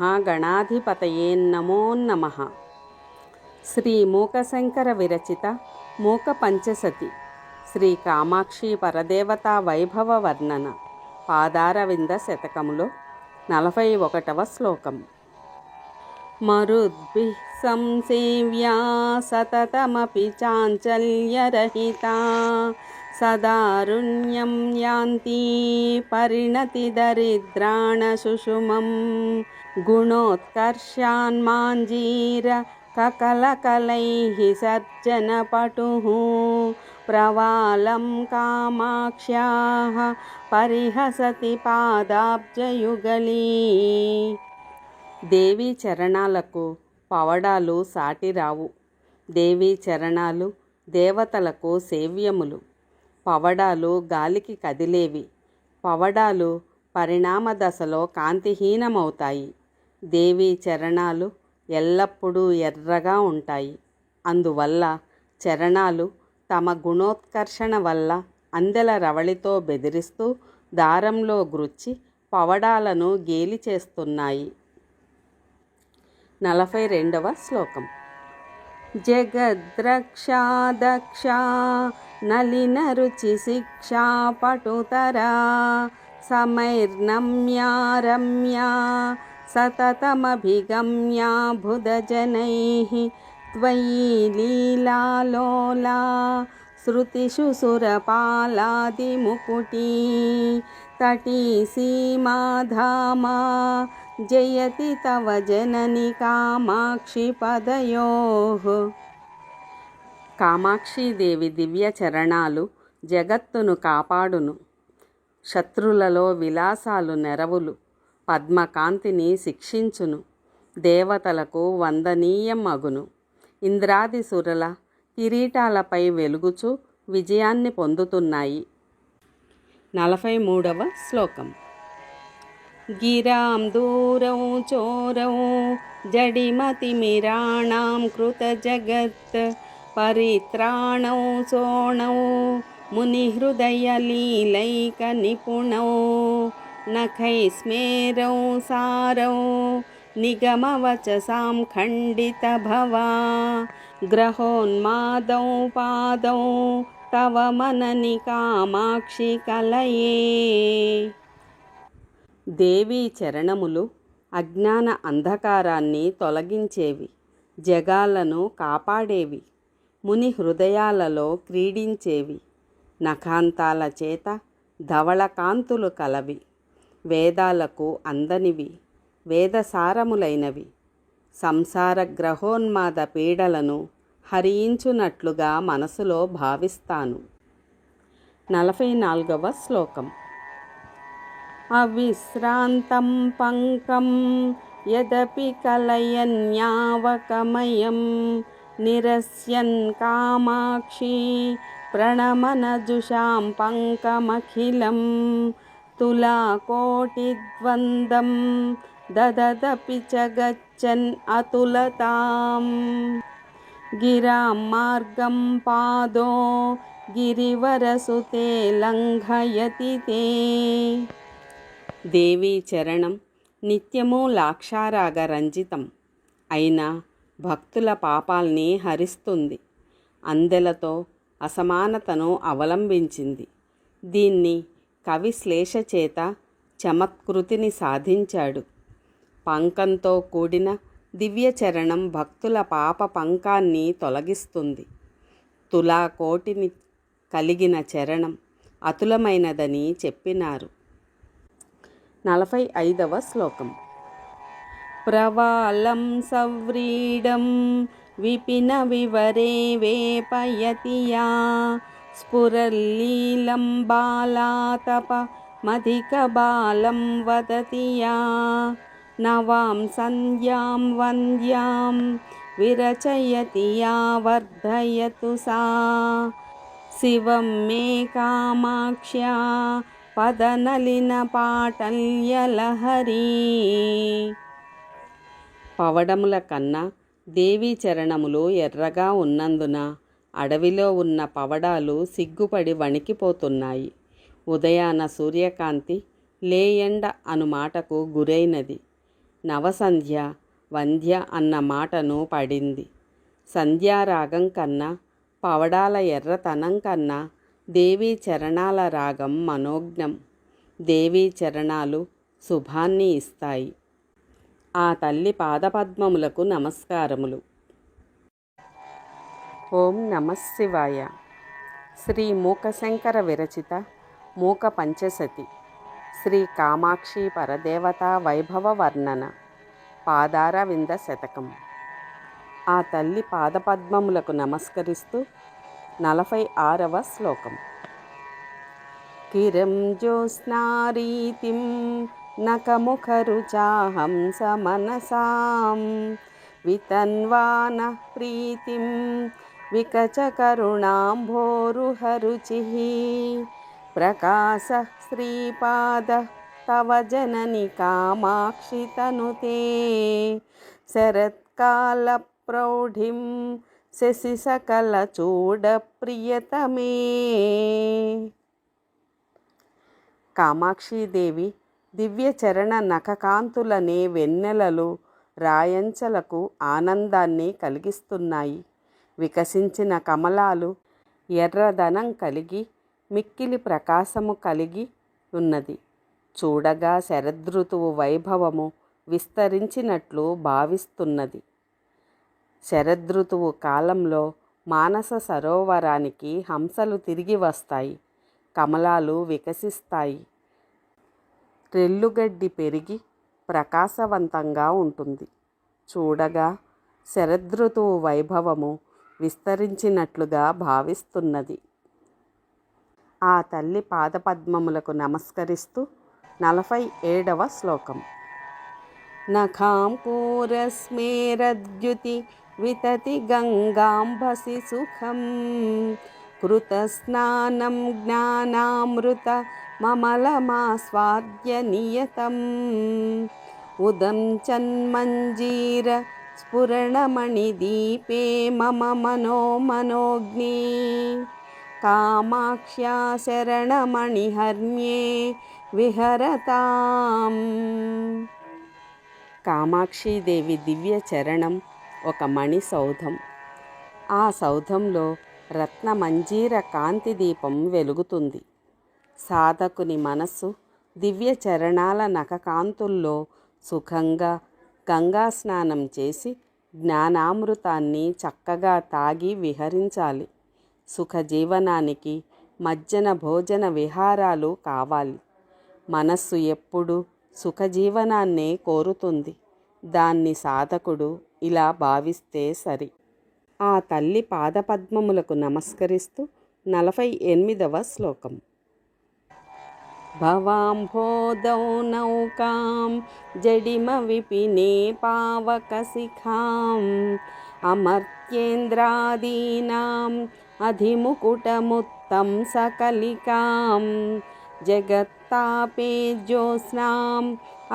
మహాగణాధిపతయేన్నమోన్నమ శ్రీ మూకశంకర విరచిత మూక పంచసతి శ్రీ కామాక్షి పరదేవత వైభవ వర్ణన పాదారవింద శతకములో నలభై ఒకటవ శ్లోకం. మరుద్భి సంసేవ్యా సతతమపి చాంచల్యరహితా సదారుణ్యం యాంతి పరిణతి దరిద్రాణ సుషుమం. గుణోత్కర్షాన్మాంజీర కకలకలై సర్జన सर्जनपटुः ప్రవాళం కామాక్ష్యా పరిహసతి పాదాబ్జయుగలీ దేవి చరణాలకు పవడాలు సాటిరావు దేవి చరణాలు దేవతలకు సేవ్యములు. పవడాలు గాలికి కదిలేవి. పవడాలు పరిణామ దశలో కాంతిహీనమవుతాయి. దేవి చరణాలు ఎల్లప్పుడూ ఎర్రగా ఉంటాయి. అందువల్ల చరణాలు తమ గుణోత్కర్షణ వల్ల అందెల రవళితో బెదిరిస్తూ దారంలో గుచ్చి పవడాలను గేలి చేస్తున్నాయి. నలభై రెండవ శ్లోకం. జగద్రక్షాదక్షా నలిన రుచి శిక్షా పటుతరా సమైర్నమ్యా రమ్యా సతతమభిగమ్యా బుధజనైः त्वयि लीलालोला श्रुतिषु सुरपालादिमुकुटी तटी सीमाधामा జయతి తవ జనని కామాక్షి పదయోః కామాక్షీదేవి దివ్య చరణాలు జగత్తును కాపాడును శత్రులలో విలాసాలు నెరవులు పద్మకాంతిని శిక్షించును. దేవతలకు వందనీయమగును. ఇంద్రాది సురల కిరీటాలపై వెలుగుచు విజయాన్ని పొందుతున్నాయి. నలభై మూడవ శ్లోకం. గిరాం దూరౌ చోరౌ జడిమతిమిరాణాం కృత జగత్ పరిత్రాణం సోణం ముని హృదయ మునిహృదయలీలైక నిపుణౌ नखैस्मेरौ सारौ निगमवचसां खण्डितभवा ग्रहोन्मादौ पादौ तव मननि कामाक्षि कलये దేవీ చరణములు అజ్ఞాన అంధకారాన్ని తొలగించేవి జగాలను కాపాడేవి ముని హృదయాలలో క్రీడించేవి నఖాంతాల చేత ధవళకాంతులు కలవి వేదాలకు అందనివి వేదసారములైనవి. సంసార గ్రహోన్మాద పీడలను హరించునట్లుగా మనసులో భావిస్తాను. నలభై నాలుగవ శ్లోకం. అవిశ్రాంతం పంకం యదపి కలయన్యావకమయం నిరస్యన్ కామాక్షి ప్రణమనజుషాం పంకమఖిలం తులాకోటిద్వందం దదదపి చ గచ్చన్ అతులతాం. గిరాం మార్గం పాదో గిరివరసుతే లంఘయతి తే. దేవీ చరణం నిత్యము లాక్షారాగ రంజితం అయినా భక్తుల పాపాల్ని హరిస్తుంది. అందెలతో అసమానతను అవలంబించింది. దీన్ని కవి శ్లేషచేత చమత్కృతిని సాధించాడు. పంకంతో కూడిన దివ్యచరణం భక్తుల పాప పంకాన్ని తొలగిస్తుంది. తులాకోటిని కలిగిన చరణం అతులమైనదని చెప్పినారు. నలభై ఐదవ శ్లోకం. ప్రవాళం సవ్రీడం విపిన వివరే వేపయతియా యా స్ఫురల్లీలం బాలాతప మధిక బాలం వదతి యా నవాం సంధ్యాం వంద్యాం విరచయతి యా వర్ధయతు సా. శివం మే కామాక్ష్యా పదనలిన పాటల్యలహరి. పవడముల కన్నా దేవీ చరణములు ఎర్రగా ఉన్నందున అడవిలో ఉన్న పవడాలు సిగ్గుపడి వణికిపోతున్నాయి. ఉదయాన సూర్యకాంతి లేయండ అను మాటకు గురైనది. నవసంధ్య వంధ్య అన్న మాటను పడింది. సంధ్యారాగం కన్నా పవడాల ఎర్రతనం కన్నా దేవీ చరణాల రాగం మనోజ్ఞం. దేవీ చరణాలు శుభాన్ని ఇస్తాయి. ఆ తల్లి పాదపద్మములకు నమస్కారములు. ఓం నమశివాయ శ్రీ మూకశంకర విరచిత మూక పంచసతి. శ్రీ కామాక్షి పరదేవత వైభవ వర్ణన పాదార వింద శతకం. ఆ తల్లి పాదపద్మములకు నమస్కరిస్తూ నలభై ఆరవ శ్లోకం. కిరం జ్యోత్స్నారీతిం నకముఖరుచాహం సమనసాం వితన్వాన ప్రీతిం వికచకరుణాంభోరుహరుచిः ప్రకాశ శ్రీపాద తవ జనని కామాక్షి తనుతే శరత్కాలప్రౌఢిం శశి సకల చూడ ప్రియతమే కామాక్షీదేవి దివ్యచరణ నఖకాంతులనే వెన్నెలలు రాయంచలకు ఆనందాన్ని కలిగిస్తున్నాయి. వికసించిన కమలాలు ఎర్రదనం కలిగి మిక్కిలి ప్రకాశము కలిగి ఉన్నది. చూడగా శరదృతువు వైభవము విస్తరించినట్లు భావిస్తున్నది. శరదృతువు కాలంలో మానస సరోవరానికి హంసలు తిరిగి వస్తాయి కమలాలు వికసిస్తాయి. రెల్లుగడ్డి పెరిగి ప్రకాశవంతంగా ఉంటుంది. చూడగా శరదృతువు వైభవము విస్తరించినట్లుగా భావిస్తున్నది. ఆ తల్లి పాదపద్మములకు నమస్కరిస్తూ నలభై ఏడవ శ్లోకం. నఖాం పూరస్మేరద్యుతి వితతి గంగాంబసి సుఖం. కృతస్నానం జ్ఞానామృత మమలమాస్వాద్య నియతం. ఉదం చన్మంజీర స్ఫురణమణిదీపే మమ మనో మనోజ్ఞే. కామాక్ష్యా శరణమణిహర్మ్యే విహరతాం. కామాక్షీదేవి దివ్య చరణం ఒక మణి సౌధం. ఆ సౌధంలో రత్నమంజీర కాంతి దీపం వెలుగుతుంది. సాధకుని మనస్సు దివ్య చరణాల నఖకాంతుల్లో సుఖంగా గంగా స్నానం చేసి జ్ఞానామృతాన్ని చక్కగా తాగి విహరించాలి. సుఖజీవనానికి మజ్జన భోజన విహారాలు కావాలి. మనస్సు ఎప్పుడు సుఖజీవనాన్నే కోరుతుంది. దాన్ని సాధకుడు ఇలా భావిస్తే సరి. ఆ తల్లి పాదపద్మములకు నమస్కరిస్తూ నలభై ఎనిమిదవ శ్లోకం. भवाम्भोदौ नौकां जडिमविपिने पावकशिखाम् अमर्त्येन्द्रादीनाम् अधिमुकुटमुत्तं सकलिकां जगत्तापे ज्योत्स्नाम्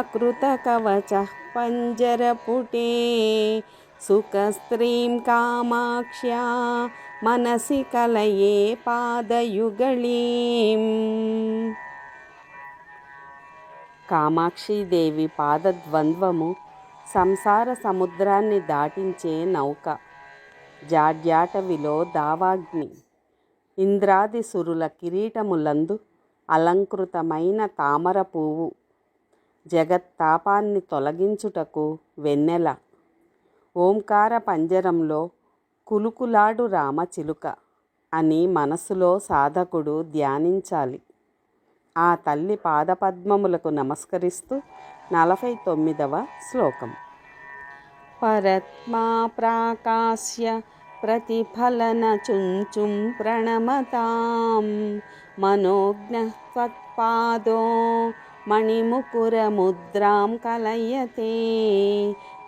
अकृतकवचः पञ्जरपुटे सुखस्त्रीं कामाक्ष्या मनसि कलये पादयुगळीम् కామాక్షీదేవి పాదద్వంద్వము సంసార సముద్రాన్ని దాటించే నౌక. జాడ్యాటవిలో దావాగ్ని. ఇంద్రాది సురుల కిరీటములందు అలంకృతమైన తామర పువ్వు. జగత్తాపాన్ని తొలగించుటకు వెన్నెల. ఓంకార పంజరంలో కులుకులాడు రామచిలుక అని మనసులో సాధకుడు ధ్యానించాలి. ఆ తల్లి పాదపద్మములకు నమస్కరిస్తూ నలభై తొమ్మిదవ శ్లోకం. పరత్మా ప్రాకాశ్య ప్రతిఫలన చుంచుం ప్రణమతాం మనోజ్ఞ త్వత్పాదో మణిముకురముద్రాం కలయతే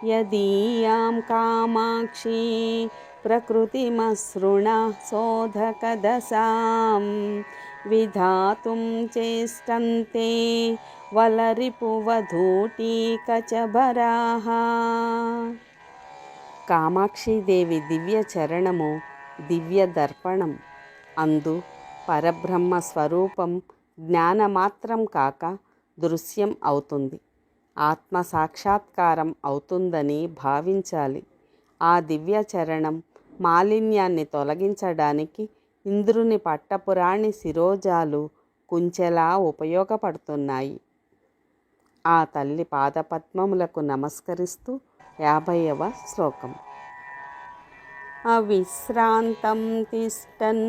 యదీయాం కామాక్షి ప్రకృతిమసృణ శోధకదశాం విధాతుం చేష్టంతే వలరిపువధూటీకచబరాహ కామాక్షిదేవి దివ్య చరణము దివ్య దర్పణం అందు పరబ్రహ్మ స్వరూపం జ్ఞానమాత్రం కాక దృశ్యం అవుతుంది ఆత్మ సాక్షాత్కారం అవుతుందని భావించాలి ఆ దివ్య చరణం మాలిన్యాన్ని తొలగించడానికి ఇంద్రుని పట్టపురాణి శిరోజాలు కుంచెలా ఉపయోగపడుతున్నాయి. ఆ తల్లి పాదపద్మములకు నమస్కరిస్తూ యాభైవ శ్లోకం. అవిశ్రాంతం తిష్టన్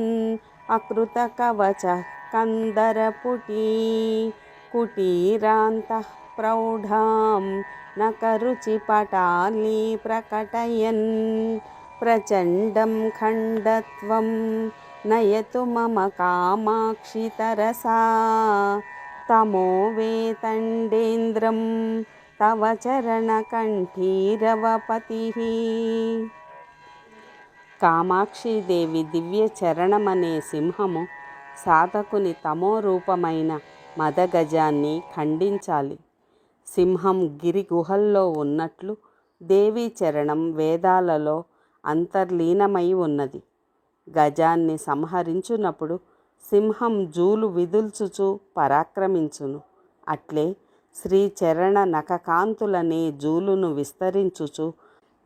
అకృత కవచ కందరపుటీ కుటీరాంతః ప్రౌఢాం నకరుచి పటాలి ప్రకటయన్ ప్రచండం ఖండత్వం నయతు మమ కామాక్షి తరసా. తమో వేతండేంద్రం తవ చరణకంఠీరవపతి కామాక్షిదేవి దివ్య చరణమనే సింహము సాధకుని తమో రూపమైన మదగజాన్ని ఖండించాలి. సింహం గిరి గుహల్లో ఉన్నట్లు దేవీ చరణం వేదాలలో అంతర్లీనమై ఉన్నది. గజాన్ని సంహరించునప్పుడు సింహం జూలు విదుల్చుచు పరాక్రమించును. అట్లే శ్రీచరణ నఖకాంతులనే జూలును విస్తరించుచు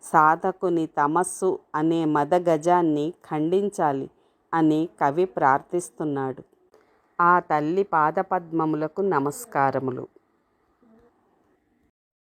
సాధకుని తమస్సు అనే మదగజాన్ని ఖండించాలి అని కవి ప్రార్థిస్తున్నాడు. ఆ తల్లి పాదపద్మములకు నమస్కారములు.